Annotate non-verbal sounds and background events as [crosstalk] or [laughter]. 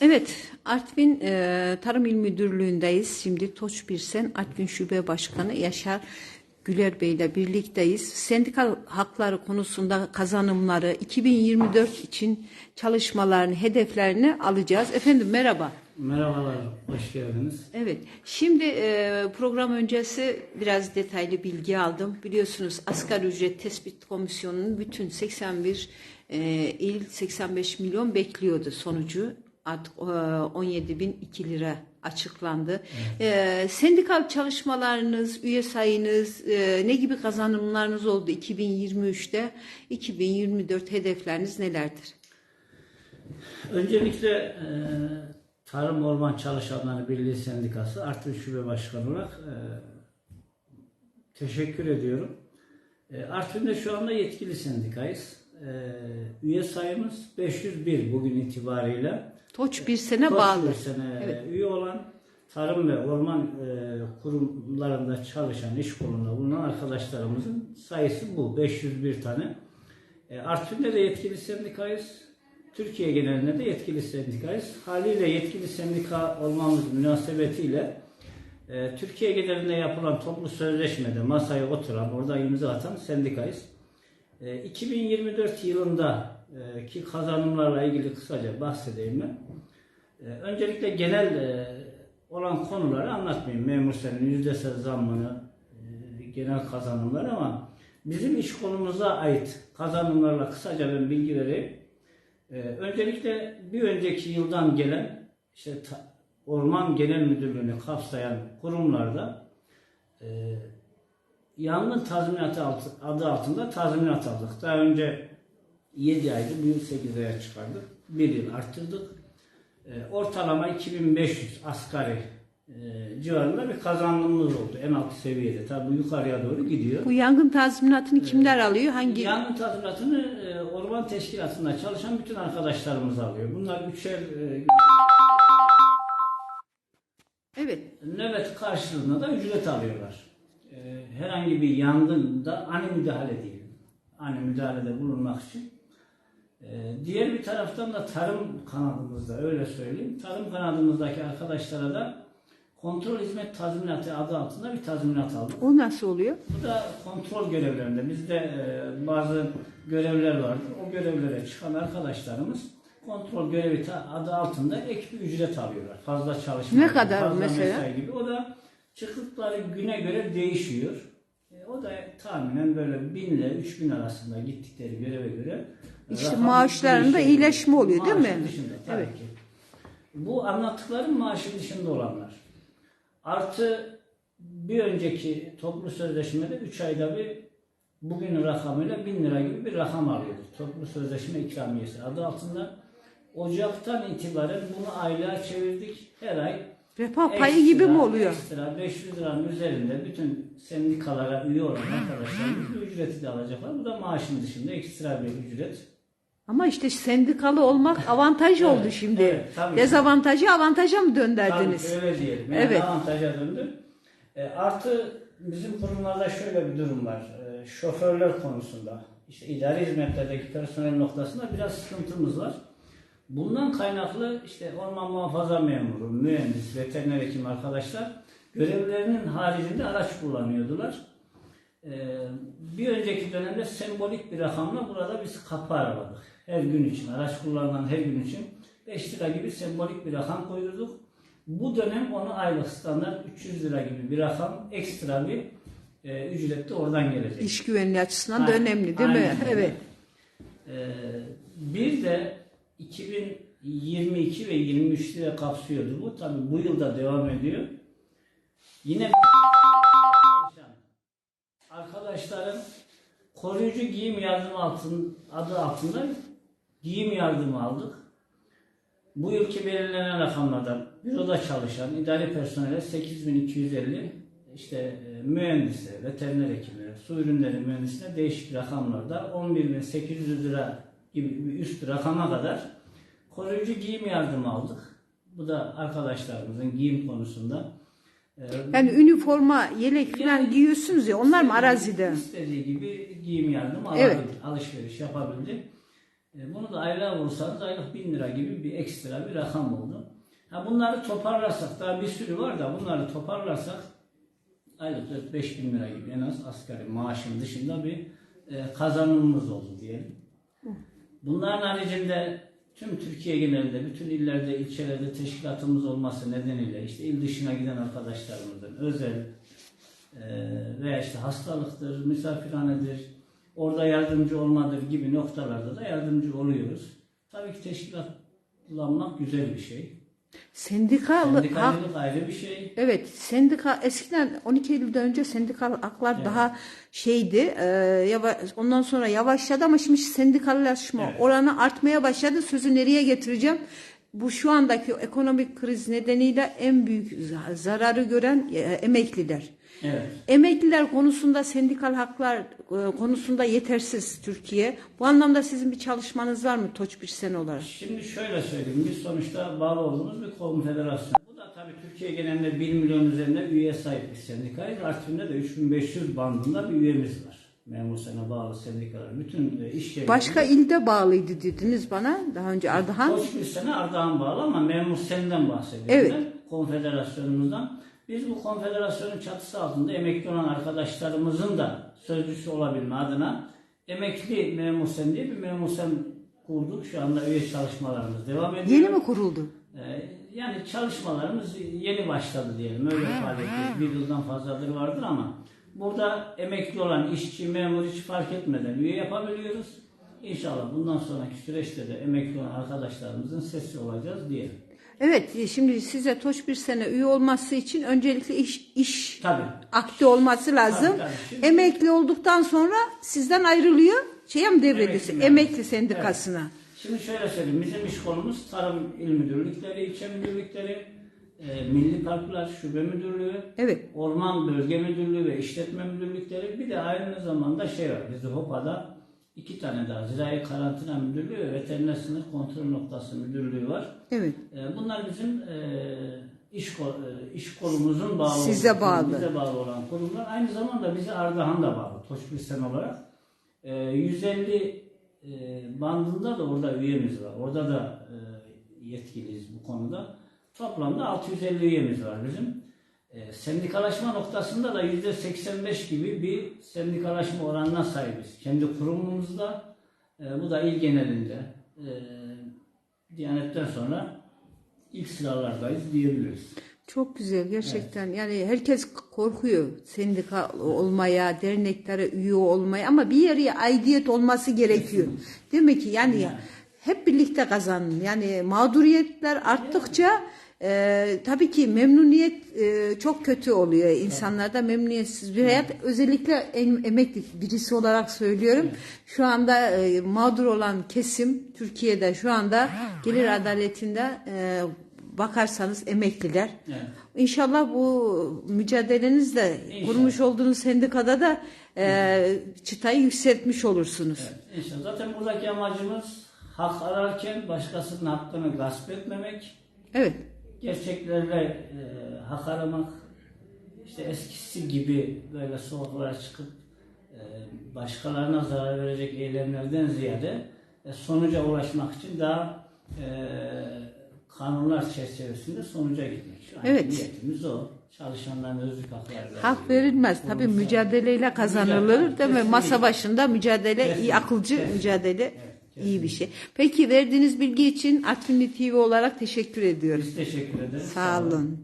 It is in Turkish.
Evet, Artvin e, Tarım İl Müdürlüğü'ndeyiz. Şimdi Toç Birsen Artvin Şube Başkanı Yaşar Güler Bey ile birlikteyiz. Sendikal hakları konusunda kazanımları 2024 için çalışmalarını, hedeflerini alacağız. Efendim merhaba. Merhabalar, hoş geldiniz. Evet, şimdi e, program öncesi biraz detaylı bilgi aldım. Biliyorsunuz asgari ücret tespit komisyonunun bütün 81 e, il 85 milyon bekliyordu sonucu. Artık e, 17.002 lira açıklandı. E, sendikal çalışmalarınız, üye sayınız, e, ne gibi kazanımlarınız oldu 2023'te? 2024 hedefleriniz nelerdir? Öncelikle e, Tarım Orman Çalışanları Birliği Sendikası Artvin Şube Başkanı olarak e, teşekkür ediyorum. E, Artvin'de şu anda yetkili sendikayız. E, üye sayımız 501 bugün itibariyle. Toç bir sene Toç bağlı. bir sene Evet. üye olan tarım ve orman e, kurumlarında çalışan, iş kolunda bulunan arkadaşlarımızın sayısı bu. 501 tane. E, Artvin'de de yetkili sendikayız. Türkiye genelinde de yetkili sendikayız. Haliyle yetkili sendika olmamız münasebetiyle e, Türkiye genelinde yapılan toplu sözleşmede masaya oturan, orada imza atan sendikayız. E, 2024 yılında e, ki kazanımlarla ilgili kısaca bahsedeyim ben. E, öncelikle genel e, olan konuları anlatmayayım. Memur senin yüzdesel zammını, e, genel kazanımlar ama bizim iş konumuza ait kazanımlarla kısaca ben bilgi vereyim. E, öncelikle bir önceki yıldan gelen işte Orman Genel Müdürlüğü'nü kapsayan kurumlarda yangın tazminatı altı, adı altında tazminat aldık. Daha önce 7 aydı, bu yıl 8 aya çıkardık. Bir yıl arttırdık. E, ortalama 2500 asgari e, civarında bir kazanımımız oldu en alt seviyede. Tabi bu yukarıya doğru gidiyor. Bu yangın tazminatını kimler alıyor? Hangi? Yangın tazminatını e, orman teşkilatında çalışan bütün arkadaşlarımız alıyor. Bunlar üçer e, Evet. nöbet karşılığında da ücret alıyorlar. Herhangi bir yangında ani müdahale değil. Ani müdahalede bulunmak için. E, diğer bir taraftan da tarım kanadımızda öyle söyleyeyim. Tarım kanadımızdaki arkadaşlara da kontrol hizmet tazminatı adı altında bir tazminat aldık. O nasıl oluyor? Bu da kontrol görevlerinde. Bizde e, bazı görevler vardır. O görevlere çıkan arkadaşlarımız kontrol görevi adı altında ek bir ücret alıyorlar. Fazla çalışma. Ne kadar fazla mesela? mesai gibi. O da çıktıkları güne göre değişiyor. E, o da tahminen böyle 1000 ile 3000 arasında gittikleri göreve göre İşte rakam maaşlarında değişiyor. iyileşme oluyor, değil Maaşın mi? dışında tabii Evet. ki. Bu anlattıklarım maaşın dışında olanlar. Artı bir önceki toplu sözleşmede 3 ayda bir bugünün rakamıyla 1000 lira gibi bir rakam alıyorduk. Toplu sözleşme ikramiyesi adı altında. Ocaktan itibaren bunu aylığa çevirdik. Her ay Refah payı gibi mi oluyor? Ekstra 500 liranın üzerinde bütün sendikalara üye olan arkadaşlarımız bu ücreti de alacaklar. Bu da maaşın dışında ekstra bir ücret. Ama işte sendikalı olmak [laughs] avantaj Evet, oldu şimdi. evet, tabii. Dezavantajı avantaja mı dönderdiniz? Tabii öyle diyelim. Yani Evet. avantaja döndü. E, artı bizim kurumlarda şöyle bir durum var. E, şoförler konusunda, işte idari hizmetlerdeki personel noktasında biraz sıkıntımız var. Bundan kaynaklı işte orman muhafaza memuru, mühendis, veteriner hekim arkadaşlar görevlerinin haricinde araç kullanıyordular. E, bir önceki dönemde sembolik bir rakamla burada biz kapı araladık. Her gün için, araç kullanılan her gün için 5 lira gibi sembolik bir rakam koyduk. Bu dönem onu aylık standart 300 lira gibi bir rakam ekstra bir e, ücret de oradan gelecek. İş güvenliği açısından da Aynen, önemli değil mi? aynen öyle. Evet. Ee, bir de 2022 ve 23'te de kapsıyordu bu. Tabi bu yılda devam ediyor. Yine arkadaşların koruyucu giyim yardımı altın, adı altında giyim yardımı aldık. Bu yılki belirlenen rakamlardan büroda çalışan idari personele 8250 işte e, mühendise, veteriner hekimlere, su ürünleri mühendisine değişik rakamlarda 11800 lira üst rakama kadar koruyucu giyim yardımı aldık. Bu da arkadaşlarımızın giyim konusunda e, Yani üniforma, yelek falan Yani giyiyorsunuz ya onlar mı arazide? İstediği gibi giyim yardımı Evet. alabildi, alışveriş yapabildi. E, bunu da aylığa vursanız aylık 1000 lira gibi bir ekstra bir rakam oldu. Ha bunları toparlarsak daha bir sürü var da bunları toparlarsak aylık 4-5 bin lira gibi en az asgari maaşın dışında bir e, kazanımımız oldu diyelim. Bunların haricinde tüm Türkiye genelinde, bütün illerde, ilçelerde teşkilatımız olması nedeniyle işte il dışına giden arkadaşlarımızın özel e, veya işte hastalıktır, misafirhanedir, orada yardımcı olmadır gibi noktalarda da yardımcı oluyoruz. Tabii ki teşkilatlanmak güzel bir şey. Sendikalı hak, Sendikacılık ayrı bir şey. evet sendika eskiden 12 Eylül'den önce sendikal haklar daha şeydi e, yava- ondan sonra yavaşladı ama şimdi sendikallaşma Evet. oranı artmaya başladı sözü nereye getireceğim bu şu andaki ekonomik kriz nedeniyle en büyük za- zararı gören e, emekliler. Evet. Emekliler konusunda sendikal haklar e, konusunda yetersiz Türkiye. Bu anlamda sizin bir çalışmanız var mı Toç bir sen olarak? Şimdi şöyle söyleyeyim. Biz sonuçta bağlı olduğumuz bir konfederasyon. Bu da tabii Türkiye genelinde 1 milyon üzerinde üye sahip bir sendikayız. Artvin'de de 3500 bandında bir üyemiz var. Memur sene bağlı sendikalar. Bütün e, iş yerleri. Başka ilde bağlıydı dediniz bana daha önce Ardahan. Bir sene Ardahan bağlı ama memur senden bahsediyorum. Evet. ben, Konfederasyonumuzdan. Biz bu konfederasyonun çatısı altında emekli olan arkadaşlarımızın da sözcüsü olabilme adına emekli memur sen diye bir memur sen kurduk. Şu anda üye çalışmalarımız devam ediyor. Yeni mi kuruldu? Ee, Yani çalışmalarımız yeni başladı diyelim. Öyle faaliyetler bir yıldan fazladır vardır ama burada emekli olan işçi, memur hiç fark etmeden üye yapabiliyoruz. İnşallah bundan sonraki süreçte de emekli olan arkadaşlarımızın sesi olacağız diyelim. Evet şimdi size Toç bir sene üye olması için öncelikle iş, iş Tabii. akti olması lazım. Tabii, tabii. Şimdi- Emekli olduktan sonra sizden ayrılıyor. Şeye mi devrediyorsun? Emekli Emekli, sendikasına. Şimdi şöyle söyleyeyim. Bizim iş konumuz tarım il müdürlükleri, ilçe müdürlükleri, e, milli parklar, şube müdürlüğü, Evet. Orman Bölge Müdürlüğü ve İşletme Müdürlükleri bir de aynı zamanda şey var. Bizde HOPA'da iki tane daha Zirai Karantina Müdürlüğü ve Veteriner Sınır Kontrol Noktası Müdürlüğü var. Evet. E, Bunlar bizim e, iş kol- e, iş kolumuzun bağlı Size bağlı. bize bağlı olan kurumlar. Aynı zamanda bize Ardahan da bağlı. Toşbilsen olarak. E, 150 e, bandında da orada üyemiz var. Orada da e, yetkiliyiz bu konuda. Toplamda 650 üyemiz var bizim. E, sendikalaşma noktasında da %85 gibi bir sendikalaşma oranına sahibiz. Kendi kurumumuzda e, bu da il genelinde. E, Diyanetten sonra ilk sıralardayız diyebiliriz. Çok güzel gerçekten. Yani herkes korkuyor sendika olmaya, derneklere üye olmaya ama bir yere aidiyet olması gerekiyor. Değil mi ki? Yani Yani. hep birlikte kazanın. Yani mağduriyetler arttıkça e, tabii ki memnuniyet e, çok kötü oluyor. İnsanlarda memnuniyetsiz bir hayat. Özellikle en, emekli birisi olarak söylüyorum. Şu anda e, mağdur olan kesim Türkiye'de şu anda gelir adaletinde e, bakarsanız emekliler. Evet. İnşallah bu mücadelenizle İnşallah. kurmuş olduğunuz sendikada da e, çıtayı yükseltmiş olursunuz. Evet, inşallah. Zaten buradaki amacımız hak ararken başkasının hakkını gasp etmemek, Evet. Gerçeklerle e, hak aramak, işte eskisi gibi böyle sokaklara çıkıp e, başkalarına zarar verecek eylemlerden ziyade e, sonuca ulaşmak için daha e, kanunlar çerçevesinde sonuca gitmek. Şu Evet. niyetimiz o. Çalışanların özlük hakları. Hak verilmez. Tabii mücadeleyle kazanılır Mücadele, değil mi? Masa başında mücadele iyi, akılcı kesinlikle. mücadele Evet, iyi bir şey. Peki verdiğiniz bilgi için Artvinli TV olarak teşekkür ediyoruz. Biz teşekkür ederiz. Sağ olun.